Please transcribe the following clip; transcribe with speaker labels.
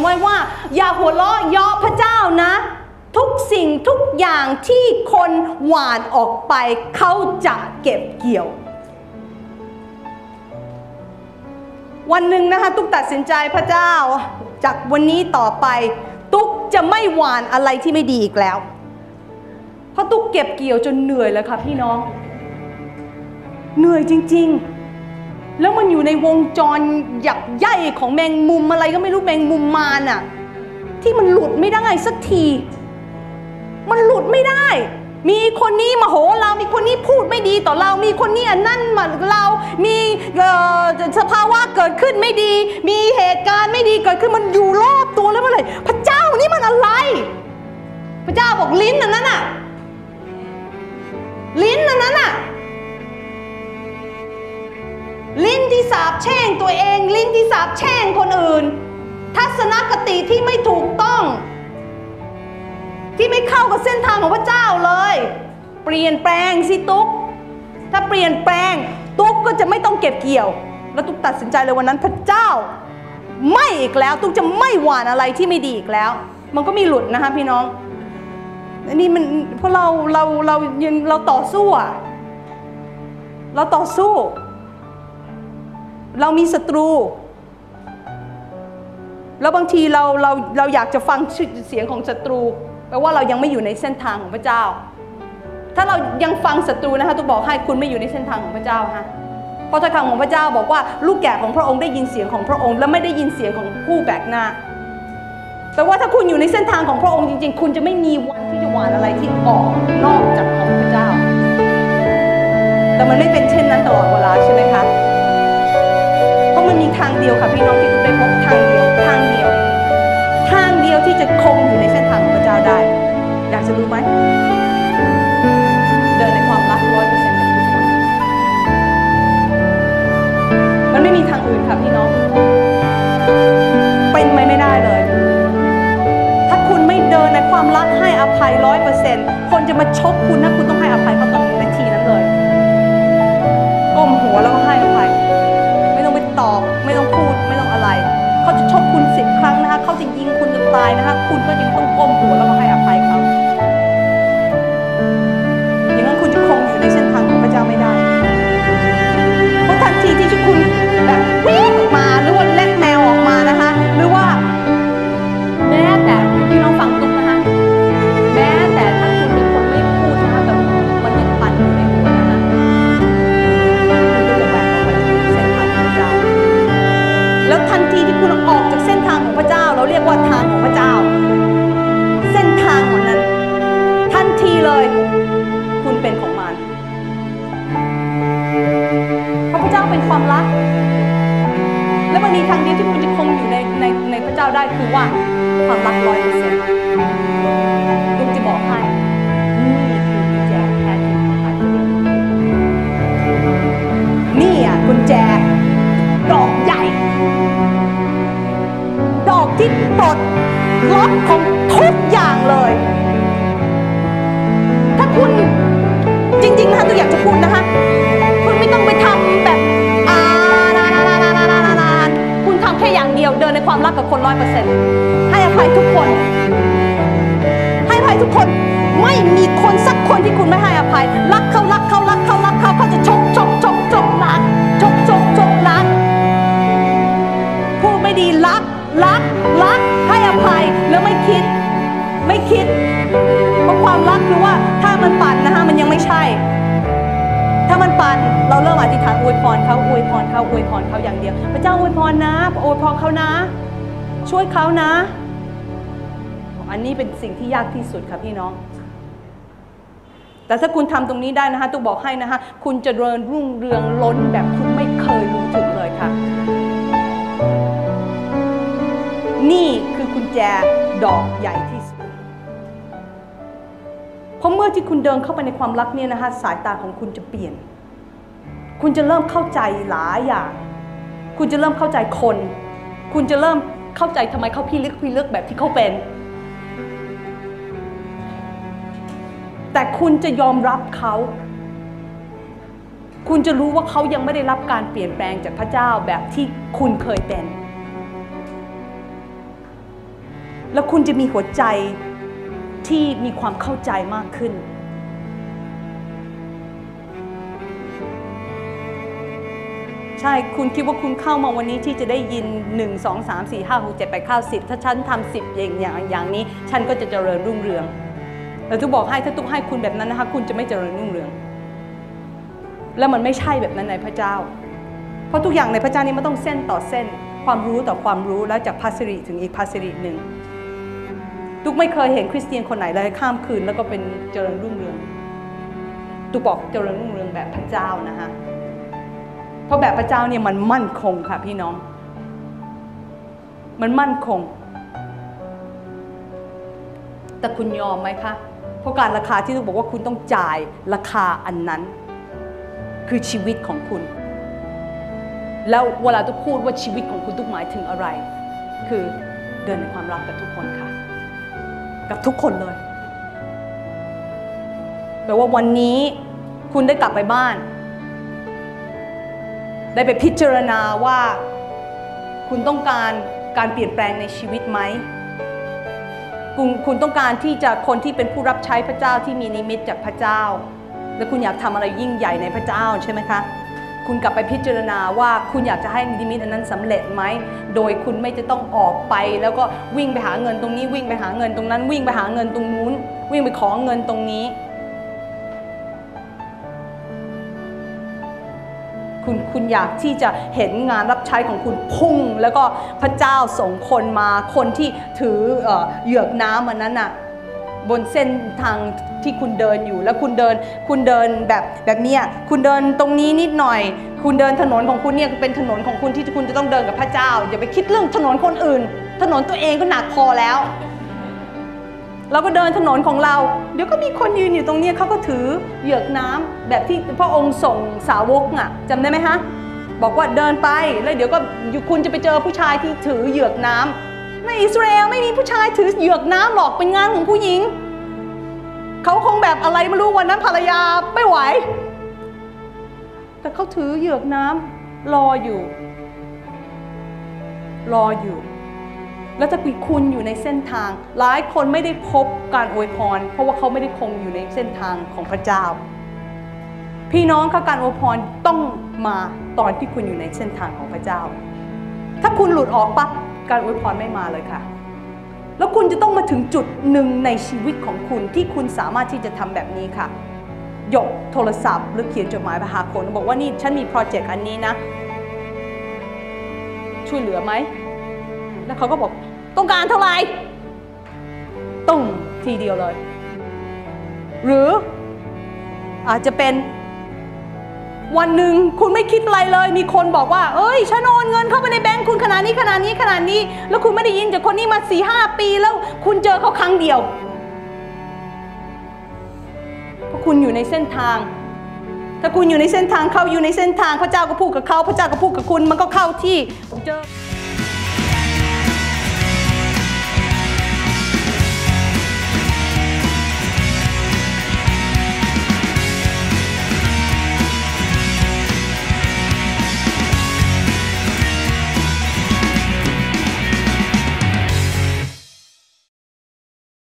Speaker 1: นไว้ว่า อย่าหัวเราะยาะพระเจ้านะ ทุกสิ่งทุกอย่างที่คนหวานออกไปเขาจะเก็บเกี่ยว วันหนึ่งนะคะตุ๊กตัดสินใจพระเจ้า จากวันนี้ต่อไป ตุ๊กจะไม่หวานอะไรที่ไม่ดีอีกแล้ว เพราะตุ๊กเก็บเกี่ยวจนเหนื่อยแล้วค่ะพี่น้อง เหนื่อยจริง ๆ แล้วมันอยู่ในวงจรหยักใย่ของแมงมุมอะไรก็ไม่รู้แมงมุมมารน่ะ ที่มันหลุดไม่ได้สักที มันหลุดไม่ได้ มีคนนี้มาโหเรามีคนนี้พูดไม่ดีต่อเรา มีคนนี้อันนั่นมาเรา มีสภาวะเกิดขึ้นไม่ดี มีเหตุการณ์ไม่ดีเกิดขึ้นมันอยู่รอบตัวแล้วเมื่อไหร่พระเจ้านี่มันอะไร พระเจ้าบอกลิ้นอันนั้นน่ะลิ้นอันนั้นน่ะ ลิ้นที่สาบแช่งตัวเอง ลิ้นที่สาบแช่งคนอื่น ทัศนคติที่ไม่ถูกต้อง ที่ไม่เข้ากับเส้นทางของพระเจ้าเลย เปลี่ยนแปลงสิตุ๊ก ถ้าเปลี่ยนแปลงตุ๊กก็จะไม่ต้องเก็บเกี่ยว แล้วตุ๊กตัดสินใจเลยวันนั้นพระเจ้า ไม่อีกแล้วตุ๊กจะไม่หวานอะไรที่ไม่ดีอีกแล้ว มันก็มีหลุดนะคะพี่น้องอันนี้มันเพราะเราเราเราเราต่อสู้อะเราต่อสู้ เรามีศัตรู แล้วบางทีเราเราเราอยากจะฟังเสียงของศัตรูแปลว่าเรายังไม่อยู่ในเส้นทางของพระเจ้า ถ้าเรายังฟังศัตรูนะคะตุกบอกให้คุณไม่อยู่ในเส้นทางของพระเจ้าฮะเพราะถ้าคำของพระเจ้าบอกว่าลูกแกะของพระองค์ได้ยินเสียงของพระองค์ และไม่ได้ยินเสียงของผู้แบกหน้าแปลว่าถ้าคุณอยู่ในเส้นทางของพระองค์จริง ๆ คุณจะไม่มีวันที่จะหวานอะไรที่ออกนอกจากของพระเจ้า แต่มันไม่เป็นเช่นนั้นตลอดเวลาใช่ไหมคะ มีทางเดียวค่ะพี่น้องที่ทุกได้พบทางเดียวทางเดียว ทางเดียวที่จะคงอยู่ในเส้นทางของพระเจ้าได้ อยากจะรู้ไหมเดินในความรักร้อยเปอร์เซ็นต์กับทุกคนมันไม่มีทางอื่นค่ะพี่น้อง เป็นไปไม่ได้เลย ถ้าคุณไม่เดินในความรักให้อภัยร้อยเปอร์เซ็นต์คนจะมาชกคุณนะคุณต้องให้อภัยเขา ยกว่าทางของพระเจ้า เส้นทางของนั้น ทันทีเลย คุณเป็นของมันเพราะพระเจ้าเป็นความรัก และมันมีทางเดียวที่คุณจะคงอยู่ในในในพระเจ้าได้คือว่าความรักร้อยเปอร์เซ็นต์ลุงจะบอกให้นี่อะกุญแจดอกใหญ่ ที่ปลดล็อกของทุกอย่างเลย ถ้าคุณจริงๆนะคะตัวอยากจะพูดนะคะ คุณไม่ต้องไปทำแบบอาลาลาลาลาลาลคุณทำแค่อย่างเดียวเดินในความรักกับคนร้อยเปอร์เซ็นต์ให้อภัยทุกคน ให้อภัยทุกคนไม่มีคนสักคนที่คุณไม่ให้อภัย รักเขารักเขารักเขารักเขาเขาจะชกชกชกชกล้างชกชกชกล้างพูดไม่ดีละ รักรักให้อภัยแล้วไม่คิด ไม่คิดเพราะความรักคือว่าถ้ามันปั่นนะคะมันยังไม่ใช่ ถ้ามันปั่นเราเริ่มอธิษฐานอวยพรเขาอวยพรเขาอวยพรเขาอย่างเดียว พระเจ้าอวยพรนะอวยพรเขานะ ช่วยเขานะ อันนี้เป็นสิ่งที่ยากที่สุดค่ะพี่น้องแต่ถ้าคุณทำตรงนี้ได้นะคะตุกบอกให้นะคะ คุณจะเริญรุ่งเรืองล้นแบบคุณไม่เคยรู้ถึงเลยค่ะ นี่คือกุญแจดอกใหญ่ที่สุด เพราะเมื่อที่คุณเดินเข้าไปในความรักเนี่ยนะคะสายตาของคุณจะเปลี่ยน คุณจะเริ่มเข้าใจหลายอย่าง คุณจะเริ่มเข้าใจคน คุณจะเริ่มเข้าใจทำไมเขาพี่ลึกพี่ลึกแบบที่เขาเป็น แต่คุณจะยอมรับเขาคุณจะรู้ว่าเขายังไม่ได้รับการเปลี่ยนแปลงจากพระเจ้าแบบที่คุณเคยเป็น แล้วคุณจะมีหัวใจที่มีความเข้าใจมากขึ้น ใช่ คุณคิดว่าคุณเข้ามาวันนี้ที่จะได้ยิน 1 2 3 4 5 6 7 8 9 10 ถ้าฉันทำ10อย่างอย่างอย่างนี้ ฉันก็จะเจริญรุ่งเรืองแล้วทุกบอกให้ถ้าทุกให้คุณแบบนั้นนะคะ คุณจะไม่เจริญรุ่งเรือง แล้วมันไม่ใช่แบบนั้นในพระเจ้า เพราะทุกอย่างในพระเจ้านี้มันต้องเส้นต่อเส้น ความรู้ต่อความรู้แล้วจากภาสิริถึงอีกภาสิริหนึ่ง ทุกไม่เคยเห็นคริสเตียนคนไหนเลยข้ามคืนแล้วก็เป็นเจริญรุ่งเรืองตุกบอกเจริญรุ่งเรืองแบบพระเจ้านะคะเพราะแบบพระเจ้าเนี่ยมันมั่นคงค่ะพี่น้อง มันมั่นคง แต่คุณยอมไหมคะเพราะการราคาที่ทุกบอกว่าคุณต้องจ่ายราคาอันนั้น คือชีวิตของคุณ แล้วเวลาทุกพูดว่าชีวิตของคุณทุกหมายถึงอะไร คือเดินในความรักกับทุกคนค่ะ กับทุกคนเลยแปลว่าวันนี้คุณได้กลับไปบ้าน ได้ไปพิจารณาว่าคุณต้องการการเปลี่ยนแปลงในชีวิตไหมคุณคุณต้องการที่จะคนที่เป็นผู้รับใช้พระเจ้าที่มีนิมิตจากพระเจ้า และคุณอยากทำอะไรยิ่งใหญ่ในพระเจ้าใช่ไหมคะ คุณกลับไปพิจารณาว่าคุณอยากจะให้นิมิตอันนั้นสำเร็จไหม โดยคุณไม่จะต้องออกไป แล้วก็วิ่งไปหาเงินตรงนี้วิ่งไปหาเงินตรงนั้น วิ่งไปหาเงินตรงนู้น วิ่งไปขอเงินตรงนี้ คุณคุณอยากที่จะเห็นงานรับใช้ของคุณพุ่ง แล้วก็พระเจ้าส่งคนมาคนที่ถือเอ่อเหยือกน้ำอันนั้นน่ะ บนเส้นทางที่คุณเดินอยู่ แล้วคุณเดินคุณเดินแบบแบบเนี้ยคุณเดินตรงนี้นิดหน่อย คุณเดินถนนของคุณเนี่ยเป็นถนนของคุณที่คุณจะต้องเดินกับพระเจ้า อย่าไปคิดเรื่องถนนคนอื่น ถนนตัวเองก็หนักพอแล้ว เราก็เดินถนนของเรา เดี๋ยวก็มีคนยืนอยู่ตรงนี้เขาก็ถือเหยือกน้ำแบบที่พระองค์ส่งสาวกอะจำได้ไหมฮะบอกว่าเดินไปแล้วเดี๋ยวก็คุณจะไปเจอผู้ชายที่ถือเหยือกน้ำ ในอิสราเอลไม่มีผู้ชายถือเหยือกน้ำหรอกเป็นงานของผู้หญิง เขาคงแบบอะไรไม่รู้วันนั้นภรรยาไม่ไหว แต่เขาถือเหยือกน้ำรออยู่ รออยู่ แล้วถ้าคุณอยู่ในเส้นทาง หลายคนไม่ได้พบการอวยพร เพราะว่าเขาไม่ได้คงอยู่ในเส้นทางของพระเจ้า พี่น้องคะการอวยพรต้องมาตอนที่คุณอยู่ในเส้นทางของพระเจ้า ถ้าคุณหลุดออกปั๊บ การอวยพรไม่มาเลยค่ะ แล้วคุณจะต้องมาถึงจุดหนึ่งในชีวิตของคุณที่คุณสามารถที่จะทำแบบนี้ค่ะยกโทรศัพท์ หรือเขียนจดหมายไปหาคนบอกว่านี่ฉันมีโปรเจกต์อันนี้นะ ช่วยเหลือไหม แล้วเขาก็บอกต้องการเท่าไหร่ตุ้งทีเดียวเลย หรืออาจจะเป็น วันหนึ่งคุณไม่คิดอะไรเลย มีคนบอกว่า เอ้ยฉันโอนเงินเข้าไปในแบงค์คุณขนาดนี้ขนาดนี้ขนาดนี้ แล้วคุณไม่ได้ยินจากคนนี้มาสี่ห้าปีแล้วคุณเจอเขาครั้งเดียวเพราะคุณอยู่ในเส้นทาง ถ้าคุณอยู่ในเส้นทางเขาอยู่ในเส้นทางพระเจ้าก็พูดกับเขาพระเจ้าก็พูดกับคุณมันก็เข้าที่ผมเจอ